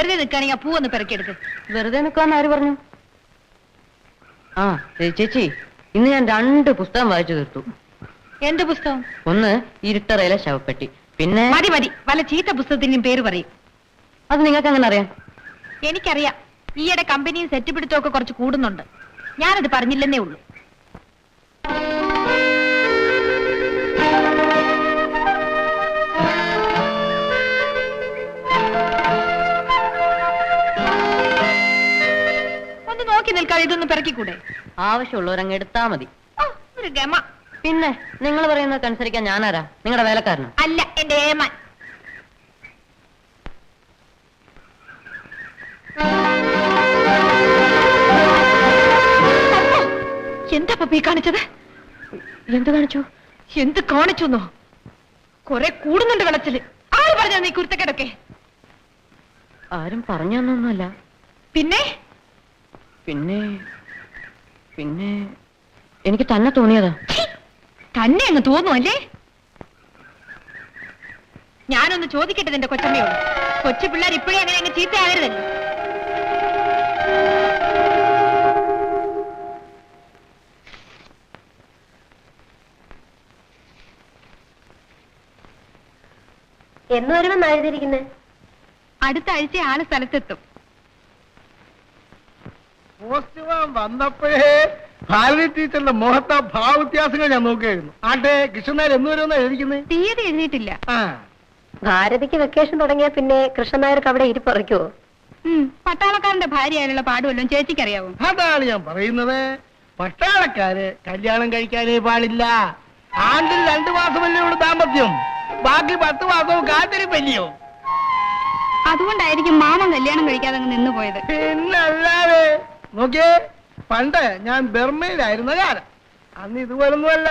വെറുതെ നിൽക്കുകയാണെങ്കിൽ ആ പൂവൊന്ന് പെറുക്കിയെടുക്ക്. വെറുതെ നിൽക്കാന്ന് ആര് പറഞ്ഞു? ആ ചേച്ചി ഇന്ന് ഞാൻ രണ്ട് പുസ്തകം വായിച്ചു തീർത്തു. എന്ത് പുസ്തകം? ഒന്ന് ഇരുട്ടറയിലെ ശവപ്പെട്ടി. പിന്നെ മതി മതി. വല്ല ചീത്ത പുസ്തകത്തിന്റെയും പേര് പറയും. അത് നിങ്ങൾക്ക് അങ്ങനെ അറിയാം? എനിക്കറിയാം. ഈയിടെ കമ്പനിയും സെറ്റ് പിടുത്തമൊക്കെ കുറച്ച് കൂടുന്നുണ്ട്. ഞാനത് പറഞ്ഞില്ലെന്നേ ഉള്ളൂ. ഒന്ന് നോക്കി നിൽക്കാതെ ഇതൊന്ന് പിറക്കിക്കൂടെ? ആവശ്യമുള്ളവരങ്ങ് എടുത്താ മതി. ഓ, ഒരു ഗമ. പിന്നെ നിങ്ങൾ പറയുന്നതൊക്കെ അനുസരിക്കാൻ ഞാനാരാ? നിങ്ങളുടെ വേലക്കാരനോ? അല്ല എന്റെ ഏമാൻ. എന്താ പപ്പി കാണിച്ചത്? എന്ത് കാണിച്ചു? എന്ത് കാണിച്ചു കൊറേ കൂടുന്നുണ്ട് വിളച്ചിൽ ആര് പറഞ്ഞു നീ കുരുത്തക്കേടൊക്കെ? ആരും പറഞ്ഞു തന്നൊന്നുമല്ല പിന്നെ? പിന്നെ പിന്നെ എനിക്ക് തന്നെ തോന്നിയതാ. തന്നെ അങ്ങ് തോന്നു അല്ലേ? ഞാനൊന്ന് ചോദിക്കട്ടെ നിന്റെ കൊച്ചമ്മയോട്? കൊച്ചു പിള്ളേർ ഇപ്പോഴേ അങ്ങനെ അങ്ങ് ചീത്തയാകരുതല്ലോ? എന്ന് വരുമെന്ന് എഴുതിയിരിക്കുന്നത് അടുത്ത ആഴ്ച ആൾ സ്ഥലത്തെത്തും. പോസ്റ്റ്മാൻ വന്നപ്പോഴേ ഭാരതി ടീച്ചറിന്റെ മുഖത്തെ ഭാവവ്യത്യാസങ്ങൾ ഞാൻ നോക്കിയായിരുന്നു. ആട്ടെ കൃഷ്ണനായർ എന്ന് വരുമെന്നാ എഴുതിക്കുന്നത് തീയതി എഴുതിയിട്ടില്ല. ആ. ഭാരതിക്ക് വെക്കേഷൻ തുടങ്ങിയ പിന്നെ കൃഷ്ണൻ നായർക്ക് അവിടെ ഇരിപ്പറയ്ക്കുവോ ഉം, പട്ടാളക്കാരന്റെ ഭാര്യയായുള്ള പാടുവല്ലോ ചേച്ചിക്കറിയാവോ? അതാണ് ഞാൻ പറയുന്നത്. പട്ടാളക്കാര് കല്യാണം കഴിക്കാനേ പാടില്ല. ആണ്ടിൽ രണ്ടു മാസമല്ലേ ഉള്ളൂ ദാമ്പത്യം. ബാക്കി പത്ത് മാസവും കാത്തിരിപ്പല്ലയോ? അതുകൊണ്ടായിരിക്കും മാമ കല്യാണം കഴിക്കാതെ അങ്ങ് നിന്നുപോയത്. പിന്നല്ലാതെ നോക്കിയേ പണ്ട് ഞാൻ ബർമയിലായിരുന്ന കാലം. അന്ന് ഇതുപോലൊന്നുമല്ല.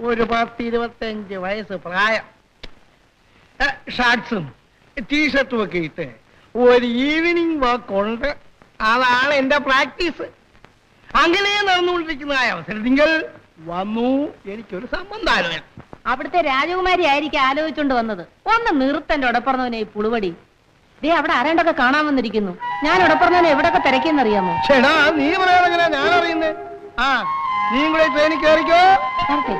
ഒരു പത്ത് ഇരുപത്തഞ്ച് വയസ്സ് പ്രായം. ഷർട്ട്സും ടീഷർട്ടും ഒക്കെ ഇട്ട് ഒരു ഈവനിങ് വാക്ക് ഉണ്ട് അതാണ് എന്റെ പ്രാക്ടീസ്. അങ്ങനെ നടന്നുകൊണ്ടിരിക്കുന്നതായ അവസരത്തിൽ വന്നു. എനിക്കൊരു സംബന്ധാലോചന അവിടുത്തെ രാജകുമാരി ആയിരിക്കും ആലോചിച്ചുകൊണ്ട് വന്നത്. ഒന്ന് നിർത്തന്റെ ഉടപ്പറന്നവനെ ഈ പുളുവടി. ദേ അവിടെ ആരാണ്ടൊക്കെ കാണാൻ വന്നിരിക്കുന്നു. ഞാൻ ഉടപ്പറന്നവനെ എവിടൊക്കെ തിരക്കിയെന്നറിയാമോ? ചേടാ നീ പറയാതെങ്ങനെ ഞാൻ അറിയുന്നേ ആ നീ കൂടെ ട്രെയിനിൽ കയറിക്കോ. വരട്ടെ.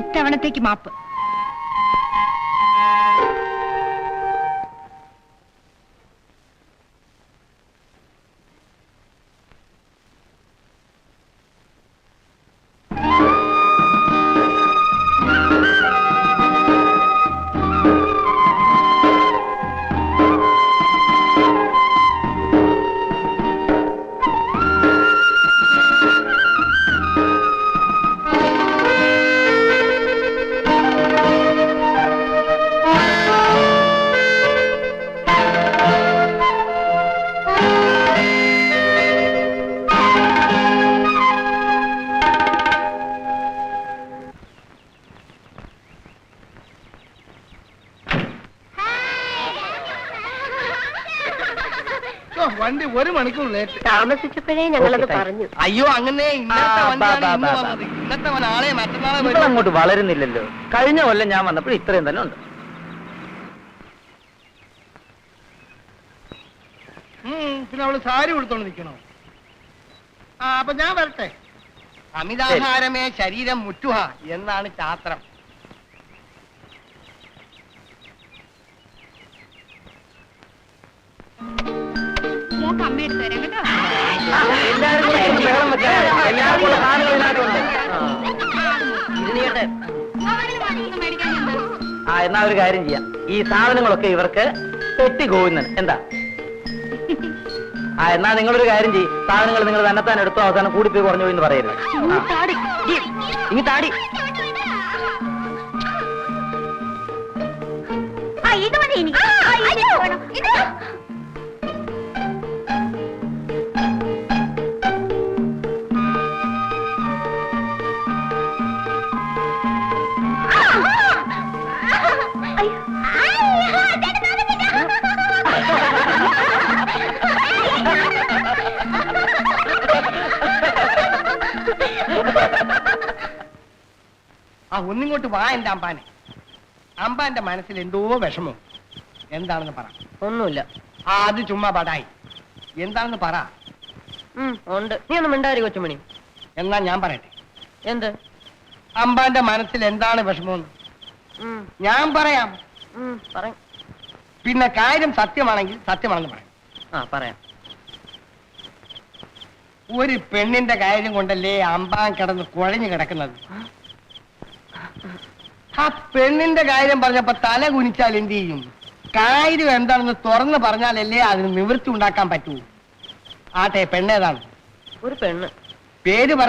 ഇത്തവണത്തേക്ക് മാപ്പ്. വണ്ടി ഒരു മണിക്കൂർ ലേറ്റ് താമസിച്ചപ്പോഴേ ഞങ്ങളത് പറഞ്ഞു. അയ്യോ അങ്ങനെ ഇന്നത്തെ ആ, വണ്ടിയാണ് ഇന്ന് ബാ, ബാ, വന്നത്. ഇന്നത്തെ നാളെ മറ്റന്നാളെ വരും അങ്ങോട്ട് വളരുന്നില്ലല്ലോ. കഴിഞ്ഞ കൊല്ലം ഞാൻ വന്നപ്പോൾ ഇത്രയും തന്നെ ഉണ്ട്. ഉം, പിന്നെ അവൾ സാരി കൊടുത്തോണ്ട് നിക്കണോ? ആ അപ്പൊ ഞാൻ വരട്ടെ. അമിതാഹാരമേ ശരീരം മുറ്റുക എന്നാണ് ശാസ്ത്രം. മോക്ക് അമ്മ എടുത്തു തരാം കേട്ടോ കൂടെ കൂടെ ആ എന്നാ ഒരു കാര്യം ചെയ്യാം. ഈ സാധനങ്ങളൊക്കെ ഇവർക്ക് പെട്ടി കോവുന്നൻ എന്താ? ആ എന്നാ നിങ്ങളൊരു കാര്യം ചെയ്യും. സാധനങ്ങൾ നിങ്ങൾ തന്നെത്താൻ എടുത്തു അവസാനം കൂടിപ്പോയി കുറഞ്ഞു പോയി എന്ന് പറയരുത്. ഇനി താടി. ഈ, ഇങ്ങ് താടി ഇത് മതി എനിക്ക് ആ ഒന്നിങ്ങോട്ട് വാ എന്റെ അമ്പാനെ. അമ്പാന്റെ മനസ്സിൽ എന്തോ വിഷമം. എന്താണെന്ന് പറ. ഒന്നുമില്ല. ആ അത് ചുമ്മാ പടായി. എന്താണെന്ന് പറ. ഉം, ഉണ്ട്. നീ ഒന്നും മിണ്ടാരി കൊച്ചുമണി. എന്നാ ഞാൻ പറയട്ടെ. എന്ത്? അമ്പാന്റെ മനസ്സിൽ എന്താണ് വിഷമമെന്ന് ഉം, ഞാൻ പറയാം. ഉം, പിന്നെ കാര്യം സത്യമാണെങ്കിൽ സത്യമാണെന്ന് പറയാം ആ പറയാം. ഒരു പെണ്ണിന്റെ കാര്യം കൊണ്ടല്ലേ അമ്പാൻ കിടന്ന് കുഴഞ്ഞു കിടക്കുന്നത്? ആ പെണ്ണിന്റെ കാര്യം പറഞ്ഞപ്പോ തല കുനിച്ചാൽ എന്ത് ചെയ്യും? കാര്യം എന്താണെന്ന് തുറന്ന് പറഞ്ഞാലല്ലേ അതിന് നിവൃത്തി ഉണ്ടാക്കാൻ പറ്റൂ. ആട്ടെ പെണ്ണേതാണ് ഒരു പെണ്ണ്. പേര് പറ.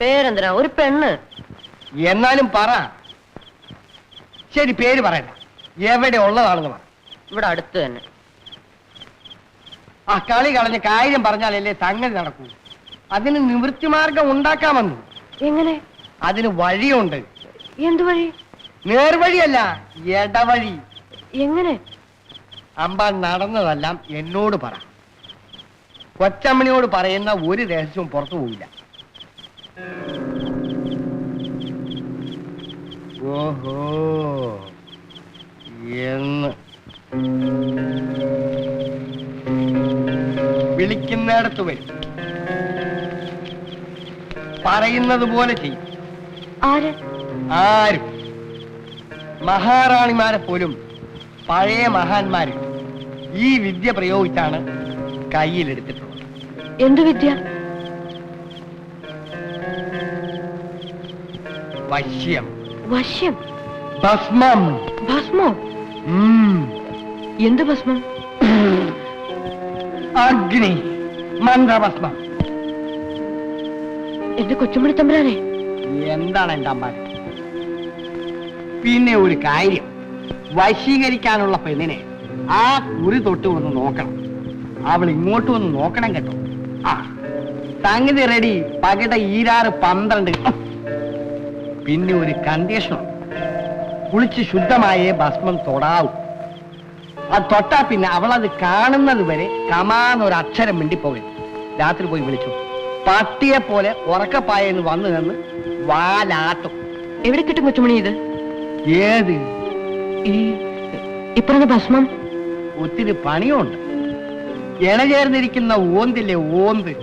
പേരെന്തിനാ? ഒരു പെണ്ണ്. എന്നാലും പറ. ശരി പേര് പറയണ്ട. എവിടെ ഉള്ളതാണെന്ന് പറ. ഇവിടെ അടുത്ത് തന്നെ. ആ കളി കളഞ്ഞ് കാര്യം പറഞ്ഞാലല്ലേ സംഗതി നടക്കൂ. അതിന് നിവൃത്തി മാർഗം ഉണ്ടാക്കാമെന്നു. എങ്ങനെ? അതിന് വഴിയുണ്ട്. എന്ത് വഴി നേർവഴിയല്ല ഇടവഴി. എങ്ങനെ? അമ്പ നടന്നതെല്ലാം എന്നോട് പറ. കൊച്ചമ്മണിയോട് പറയുന്ന ഒരു രഹസ്യവും പുറത്തു പോവില്ല. ഓഹോ എന്ന്. വിളിക്കുന്നിടത്ത് വരും. പറയുന്നത് പോലെ ചെയ്യും. ആര്? ആരും. മഹാറാണിമാരെ പോലും പഴയ മഹാന്മാര് ഈ വിദ്യ പ്രയോഗിച്ചാണ് കയ്യിലെടുത്തിട്ടുള്ളത്. എന്ത് വിദ്യ? വശ്യം. വശ്യം? ഭസ്മം. ഭസ്മോ? എന്ത് ഭസ്മം? അഗ്നി. മന്ത്രഭസ്മം. എന്റെ കൊച്ചുമണി തമ്പുരാനെ. എന്താണ് എന്റെ അമ്മ പിന്നെ ഒരു കാര്യം. വശീകരിക്കാനുള്ള പെണ്ണിനെ ആ കുറി തൊട്ട് ഒന്ന് നോക്കണം. അവൾ ഇങ്ങോട്ട് വന്ന് നോക്കണം കേട്ടോ. ആ സംഗതി റെഡി പകിട ഈരാറ് പന്ത്രണ്ട്. പിന്നെ ഒരു കണ്ടീഷൻ കുളിച്ച് ശുദ്ധമായേ ഭസ്മം തൊടാവൂ. അത് തൊട്ടാ പിന്നെ അവൾ അത് കാണുന്നത് വരെ കമാന്നൊരു അക്ഷരം മിണ്ടിപ്പോകരുത്. രാത്രി പോയി വിളിച്ചു. പട്ടിയെ പോലെ ഉറക്കപ്പായെന്ന് വന്നു നിന്ന് വാലാട്ടും. എവിടെ കിട്ടും കൊച്ചുമണി ഇത്? ഏത്? ഈ ഭസ്മം? ഒത്തിരി പണിയുണ്ട്. ഇണ ചേർന്നിരിക്കുന്ന ഓന്തില്ലേ ഓന്ത്?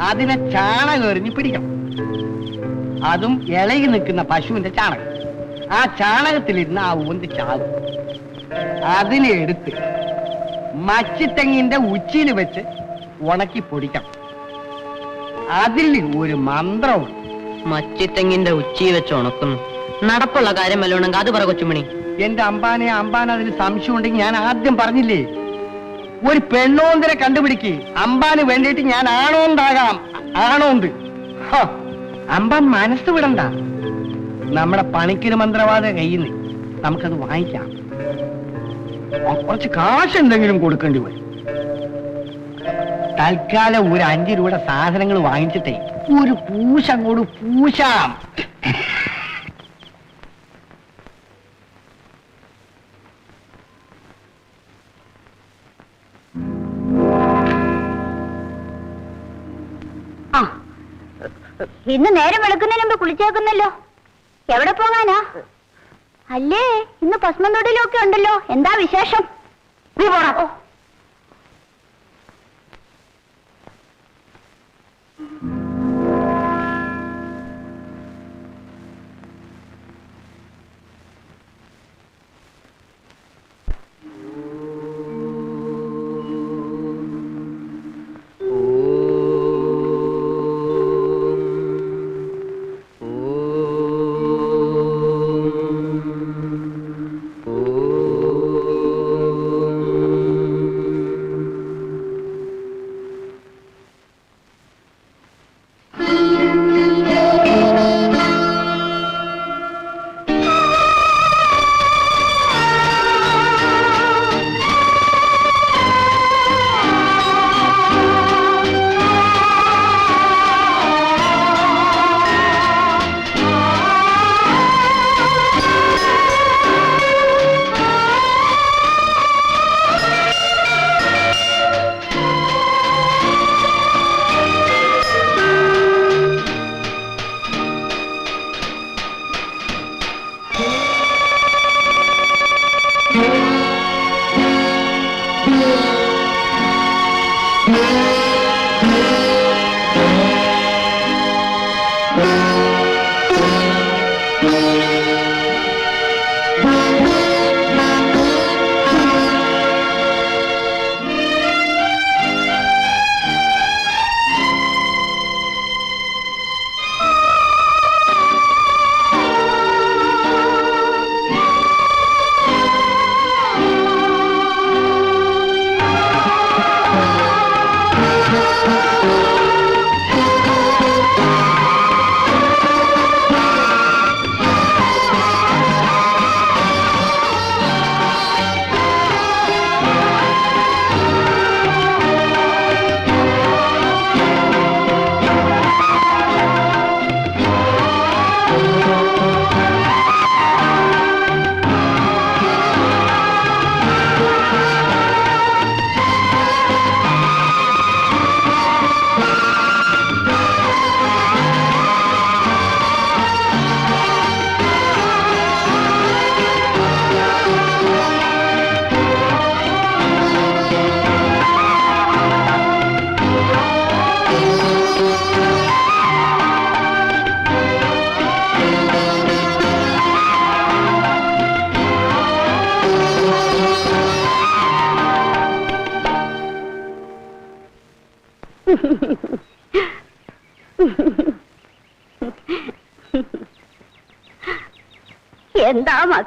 അതിനെ ചാണകം എറിഞ്ഞ് പിടിക്കണം. അതും ഇളകി നിൽക്കുന്ന പശുവിന്റെ ചാണകം. ആ ചാണകത്തിലിരുന്ന് ആ ഓന്ത് ചാകും അതിനെ എടുത്ത് മച്ചിത്തെങ്ങിന്റെ ഉച്ചിയിൽ വെച്ച് ഉണക്കി പൊടിക്കണം. അതിൽ ഒരു മന്ത്രമുണ്ട്. മച്ചിത്തെങ്ങിന്റെ ഉച്ചി വെച്ച് ഉണക്കുന്നു. നടപ്പുള്ള കാര്യം വല്ലോണെങ്കിൽ അത് പറ കൊച്ചുമണി. എന്റെ അമ്പാനെ അമ്പാൻ അതിന് സംശയം ഉണ്ടെങ്കിൽ ഞാൻ ആദ്യം പറഞ്ഞില്ലേ? ഒരു പെണ്ണോന്തിനെ കണ്ടുപിടിക്ക്. അമ്പാന് വേണ്ടിയിട്ട് ഞാൻ ആണോണ്ടാകാം ആണോണ്ട് ഹ, അമ്പാൻ മനസ്സ് വിടണ്ട. നമ്മുടെ പണിക്കിന് മന്ത്രവാദ കയ്യിൽ നിന്ന് നമുക്കത് വാങ്ങിക്കാം. കുറച്ച് കാശ് എന്തെങ്കിലും കൊടുക്കേണ്ടി വരും. തൽക്കാലം ഒരു അഞ്ച് രൂപയുടെ സാധനങ്ങൾ വാങ്ങിച്ചിട്ടേ ഒരു പൂശ അങ്ങോട്ട് പൂശാം. ഇന്ന് നേരം വെളുക്കുന്നതിന് മുമ്പ് കുളിച്ചേക്കുന്നല്ലോ. എവിടെ പോകാനാ? അല്ലേ ഇന്ന് ഭസ്മം തൊടിലൊക്കെ ഉണ്ടല്ലോ. എന്താ വിശേഷം? നീ പോടാ.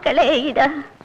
എന്താ മക്കളെ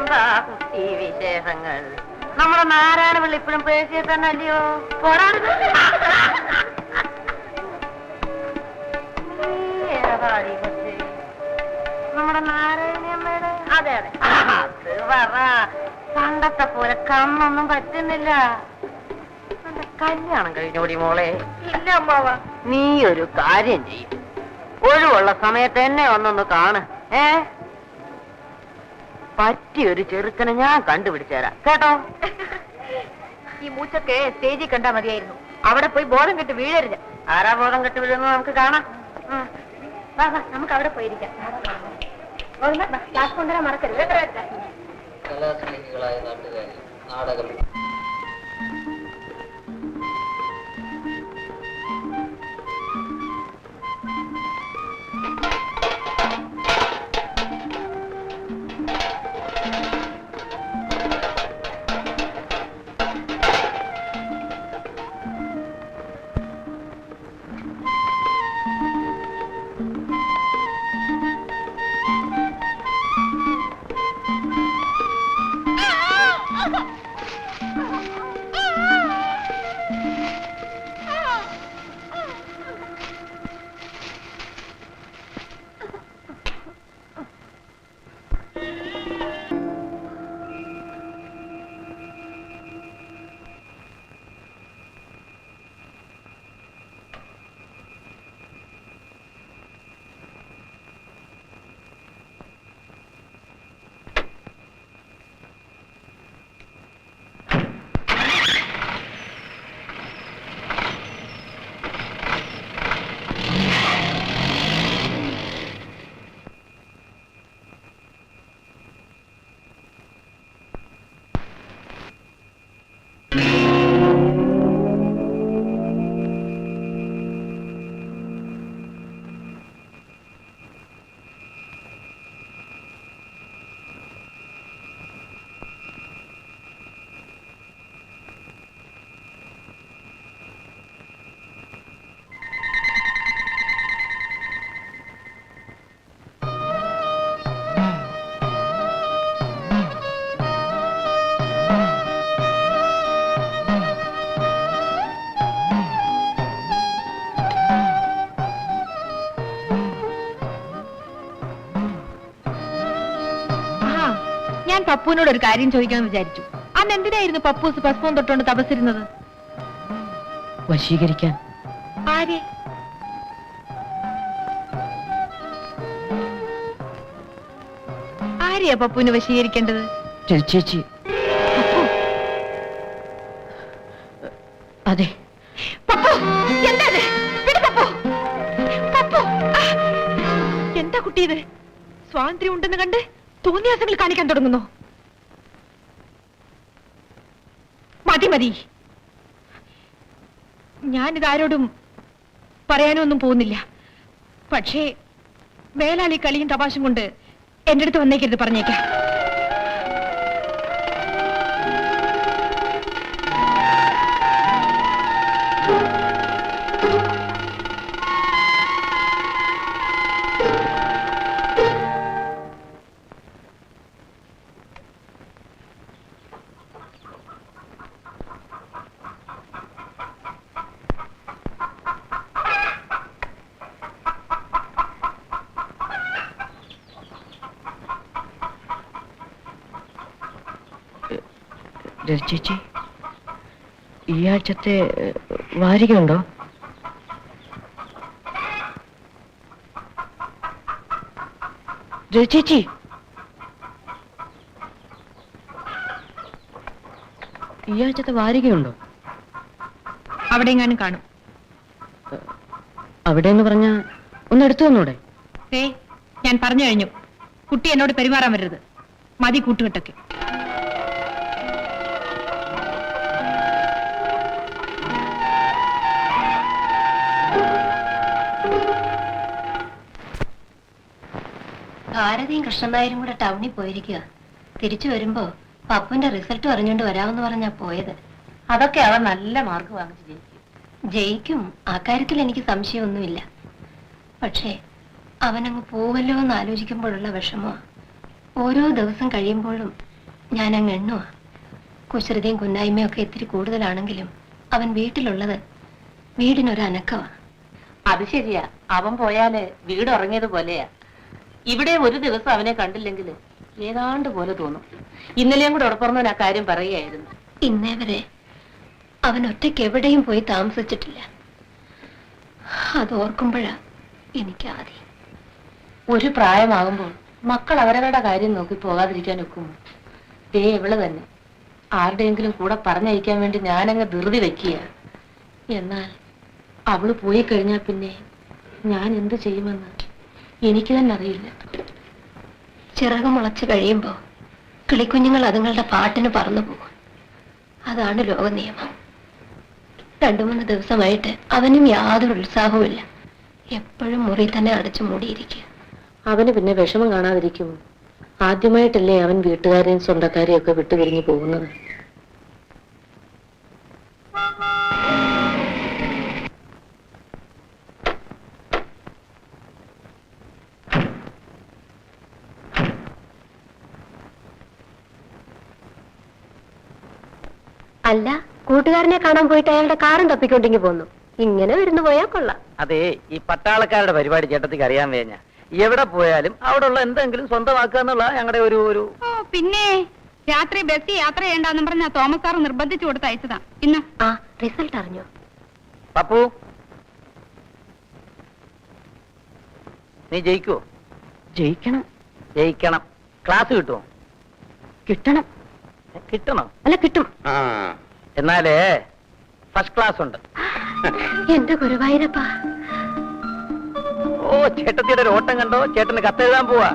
എന്താ കുട്ടി വിശേഷങ്ങൾ? നമ്മുടെ നാരായണ പിള്ള ഇപ്പോഴും പേശിയെ തന്നെ അല്ലയോ? പോരാ? നമ്മുടെ നാരായണിയമ്മയുടെ അതെ അതെ. അത് പറ. പണ്ടത്തെ പോലെ കണ്ണൊന്നും പറ്റുന്നില്ല. കല്യാണം കഴിഞ്ഞോടി മോളെ. ഇല്ല അമ്മാവ. നീ ഒരു കാര്യം ചെയ്യും. ഒഴിവുള്ള സമയത്ത് എന്നെ ഒന്നൊന്ന് കാണ്. ഏ? പറ്റിയൊരു ചെറുക്കനെ ഞാൻ കണ്ടുപിടിച്ചേരാ. കേട്ടോ? ഈ മൂച്ചൊക്കെ സ്റ്റേജിൽ കണ്ടാ മതിയായിരുന്നു. അവിടെ പോയി ബോധം കെട്ട് വീഴരുത്. ആരാ ബോധം കെട്ട് വീഴുന്നു നമുക്ക് കാണാം. വാ വാ നമുക്ക് അവിടെ പോയിരിക്കാം ക്ലാസ് കൊണ്ടുവരാൻ മറക്കരുത്. നാടകം പപ്പുവിനോട് ഒരു കാര്യം ചോദിക്കാമെന്ന് വിചാരിച്ചു. അന്ന് എന്തിനായിരുന്നു പപ്പൂസ് ഭസ്മം തൊട്ടുകൊണ്ട് തപസ്സിരുന്നത്? വശീകരിക്കാൻ. ആരെ? ആരെയാ പപ്പുവിന് വശീകരിക്കേണ്ടത്? ചേച്ചി. അതെ. പപ്പു എന്താ പപ്പു. പപ്പു എന്താ കുട്ടി ഇത്? സ്വാതന്ത്ര്യം ഉണ്ടെന്ന് കണ്ട് തോന്നിയാസങ്ങൾ കാണിക്കാൻ തുടങ്ങുന്നു? മതി മതി. ഞാനിത് ആരോടും പറയാനൊന്നും പോകുന്നില്ല. പക്ഷേ വേലാളി കളിയും തപാശം കൊണ്ട് എന്റെ അടുത്ത് വന്നേക്കരുത് പറഞ്ഞേക്കാം. ചേച്ചി ഈ ആഴ്ചത്തെ വാരികയുണ്ടോ? ചേച്ചി. ഈ ആഴ്ചത്തെ വാരികയുണ്ടോ? അവിടെ എങ്ങാനും കാണും. അവിടെ എന്ന് പറഞ്ഞ ഒന്ന് എടുത്തു തന്നൂടെ ഏ ഞാൻ പറഞ്ഞു കഴിഞ്ഞു. കുട്ടി എന്നോട് പെരുമാറാൻ വരരുത്. മതി കൂട്ടുകെട്ടൊക്കെ. ഭാരതിയും കൃഷ്ണനായരും കൂടെ ടൗണിൽ പോയിരിക്കുക തിരിച്ചു വരുമ്പോ പപ്പുവിന്റെ റിസൾട്ട് അറിഞ്ഞുകൊണ്ട് വരാമെന്ന് പറഞ്ഞാ പോയത്. അതൊക്കെ അവൻ നല്ല മാർക്ക് വാങ്ങിച്ചു ജയിക്കും. ജയിക്കും. ആ കാര്യത്തിൽ എനിക്ക് സംശയമൊന്നുമില്ല. പക്ഷേ അവനങ്ങ് പോവല്ലോ എന്ന് ആലോചിക്കുമ്പോഴുള്ള വിഷമോ ഓരോ ദിവസം കഴിയുമ്പോഴും ഞാൻ അങ്ങ് എണ്ണുവാ. കുശൃതയും കുന്നായ്മയും ഒക്കെ ഇത്തിരി കൂടുതലാണെങ്കിലും അവൻ വീട്ടിലുള്ളത് വീടിനൊരു അത് ശരിയാ. അവൻ പോയാൽ വീട് ഉറങ്ങിയത് പോലെയാ. ഇവിടെ ഒരു ദിവസം അവനെ കണ്ടില്ലെങ്കിൽ ഏതാണ്ട് പോലെ തോന്നും. ഇന്നലെയും കൂടെ ഉറപ്പുറന്നവൻ ആ കാര്യം പറയുകയായിരുന്നു. ഇന്നേ വരെ അവൻ ഒറ്റയ്ക്ക് എവിടെയും പോയി താമസിച്ചിട്ടില്ല. അത് ഓർക്കുമ്പോഴാ എനിക്ക് ആദ്യം ഒരു പ്രായമാകുമ്പോൾ മക്കൾ അവരവരുടെ കാര്യം നോക്കി പോകാതിരിക്കാൻ ഒക്കുമോ ദേ ഇവൾ തന്നെ. ആരുടെയെങ്കിലും കൂടെ പറഞ്ഞയക്കാൻ വേണ്ടി ഞാനങ്ങ് ധൃതി വെക്കുക എന്നാൽ അവൾ പോയി കഴിഞ്ഞാൽ പിന്നെ ഞാൻ എന്ത് ചെയ്യുമെന്ന് എനിക്ക് തന്നെ അറിയില്ല. ചിറക് മുളച്ചു കഴിയുമ്പോൾ കിളിക്കുഞ്ഞുങ്ങൾ അതുങ്ങളുടെ പാട്ടിന് പറന്നു പോകും. അതാണ് ലോക നിയമം രണ്ടു മൂന്ന് ദിവസമായിട്ട് അവനും യാതൊരു ഉത്സാഹവുമില്ല. എപ്പോഴും മുറി തന്നെ അടച്ചു മൂടിയിരിക്കുക. അവന് പിന്നെ വിഷമം കാണാതിരിക്കും ആദ്യമായിട്ടല്ലേ അവൻ വീട്ടുകാരെയും സ്വന്തക്കാരെയും ഒക്കെ വിട്ടുപിരിഞ്ഞു പോകുന്നത്. അല്ല കൂട്ടുകാരനെ കാണാൻ പോയിട്ട് അയാളുടെ കാറും തപ്പിക്കൊണ്ടിങ്ങി പോന്നു. ഇങ്ങനെ വരുന്നു പോയാ കൊള്ളാം. അതെ ഈ പട്ടാളക്കാരുടെ പരിപാടി ചേട്ടത്തിക്ക് അറിയാൻ വേഞ്ഞ. എവിടെ പോയാലും അവിടെ ഉള്ള എന്തെങ്കിലും സ്വന്തമാക്കുക എന്നുള്ള ഞങ്ങളുടെ ഒരു ഒരു ഓ പിന്നെ രാത്രി ബസ് യാത്ര ചെയ്യണ്ടെന്നും പറഞ്ഞ തോമസ് സാർ നിർബന്ധിച്ചു കൊടുത്ത് അയച്ചതാ. ഇന്ന് ആ റിസൾട്ട് അറിഞ്ഞോ? പപ്പു നീ ജയിക്കോ ജയിക്കണം. ജയിക്കണം. ക്ലാസ് കിട്ടുമോ കിട്ടണം. കിട്ടണം. അല്ല കിട്ടും. ആ. എന്നാലേ ഫസ്റ്റ് ക്ലാസ് ഉണ്ട്. എന്റെ ഗുരുവായൂരപ്പ? ഓ ചേട്ടത്തിയുടെ ഒരു ഓട്ടം കണ്ടോ? ചേട്ടന് കത്തെഴുതാൻ പോവാ.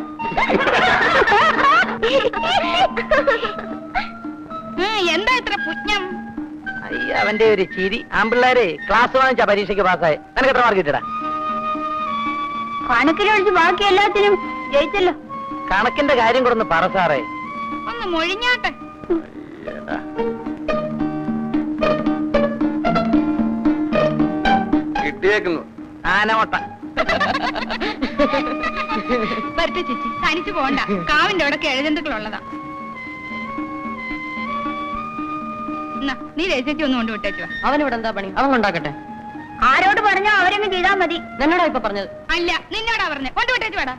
എന്താ ഇത്ര പുജ്ഞം അയ്യ അവന്റെ ഒരു ചിരി. ആമ്പിള്ളേരെ ക്ലാസ് വാങ്ങിച്ച പരീക്ഷയ്ക്ക് പാസ്സായി. നിനക്ക് എത്ര മാർക്ക് കിട്ടിടാ കണക്കിനൊഴിച്ച് ബാക്കി എല്ലാത്തിനും ജയിച്ചല്ലോ. കണക്കിന്റെ കാര്യം കൂടെ ഒന്ന് പറ സാറേ. ഒന്ന് മൊഴിഞ്ഞാട്ടെ. കിട്ടിയേക്കുന്നു. ആനവട്ട വരട്ടെ ചേച്ചി തനിച്ചു പോണ്ട. കാവിന്റെ അവിടെ കിഴജന്തുക്കളുള്ളതാ ഉള്ളതാ എന്നാ, നീ രചേച്ചി ഒന്ന് കൊണ്ടുവിട്ടേച്ചു അവനിവിടെ എന്താ പണി? അവൻ കൊണ്ടാക്കട്ടെ. ആരോട് പറഞ്ഞോ അവരൊന്നും ചെയ്താൽ മതി. നിന്നോടാ ഇപ്പൊ പറഞ്ഞത്? അല്ല നിന്നോടാ പറഞ്ഞേ കൊണ്ടുവിട്ടേച്ചു വേടാ.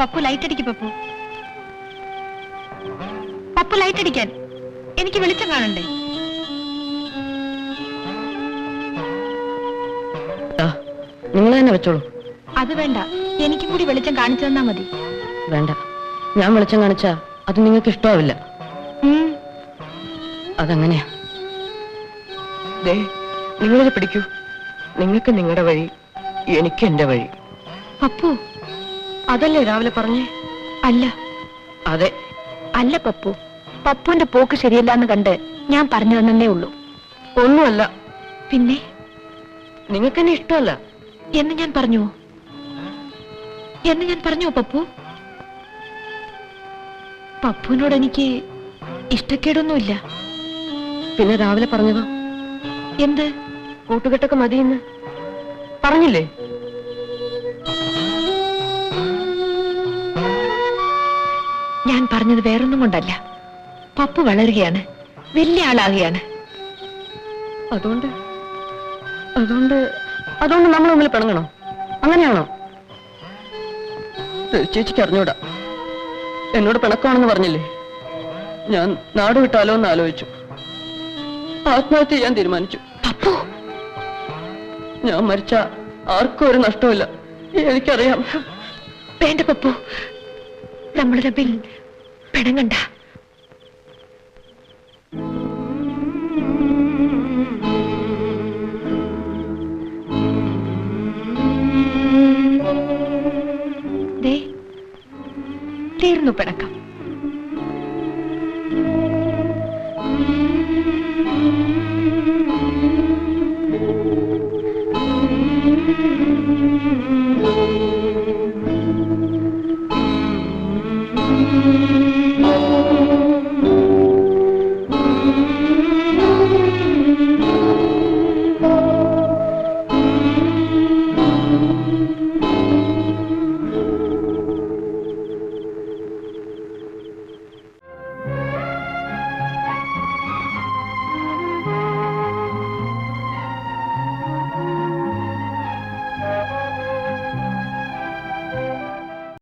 പപ്പു ലൈറ്റ് അടിക്ക് പപ്പു. പപ്പു ലൈറ്റ് അടിക്കാൻ. എനിക്ക് വെളിച്ചം കാണണ്ടേ? നിങ്ങൾ തന്നെ വെച്ചോളൂ. അത് വേണ്ട. എനിക്കും കൂടി വെളിച്ചം കാണിച്ചു തന്നാ മതി. വേണ്ട. ഞാൻ വെളിച്ചം കാണിച്ചാ അത് നിങ്ങൾക്ക് ഇഷ്ടമാവില്ല. ഉം. അതങ്ങനെയാ. ദേ നിങ്ങളിത് പിടിക്കൂ. നിങ്ങൾക്ക് നിങ്ങളുടെ വഴി എനിക്ക് എന്റെ വഴി. പപ്പു അതല്ലേ രാവിലെ പറഞ്ഞേ? അല്ല. അതെ. അല്ല പപ്പു. പപ്പുവിന്റെ പോക്ക് ശരിയല്ല എന്ന് കണ്ട് ഞാൻ പറഞ്ഞു തന്നേ ഉള്ളൂ. ഒന്നുമല്ല. പിന്നെ? നിങ്ങൾക്ക് എന്നെ ഇഷ്ടമല്ല. എന്ന് ഞാൻ പറഞ്ഞു? എന്ന് ഞാൻ പറഞ്ഞു പപ്പു? പപ്പുവിനോട് എനിക്ക് ഇഷ്ടക്കേടൊന്നുമില്ല. പിന്നെ രാവിലെ പറഞ്ഞതോ? എന്ത്? കൂട്ടുകെട്ടൊക്കെ മതിയെന്ന്. പറഞ്ഞില്ലേ? ഞാൻ പറഞ്ഞത് വേറൊന്നും കൊണ്ടല്ല. പപ്പു വളരുകയാണ്. വലിയ ആളാകുകയാണ്. അതുകൊണ്ട് അതുകൊണ്ട് അതുകൊണ്ട് നമ്മൾ തമ്മിൽ പിണങ്ങണോ? അങ്ങനെയാണോ? ചേച്ചിക്ക് അറിഞ്ഞൂടാ. എന്നോട് പിണക്കമാണെന്ന് പറഞ്ഞില്ലേ? ഞാൻ നാട് വിട്ടാലോ എന്ന് ആലോചിച്ചു. ആത്മഹത്യ ചെയ്യാൻ തീരുമാനിച്ചു. പപ്പു! ഞാൻ മരിച്ച ആർക്കും ഒരു നഷ്ടമില്ല എനിക്കറിയാം. വേണ്ട പപ്പു. നമ്മളുടെ തമ്മിൽ പിണങ്ങണ്ട തീർന്നു പിണക്കം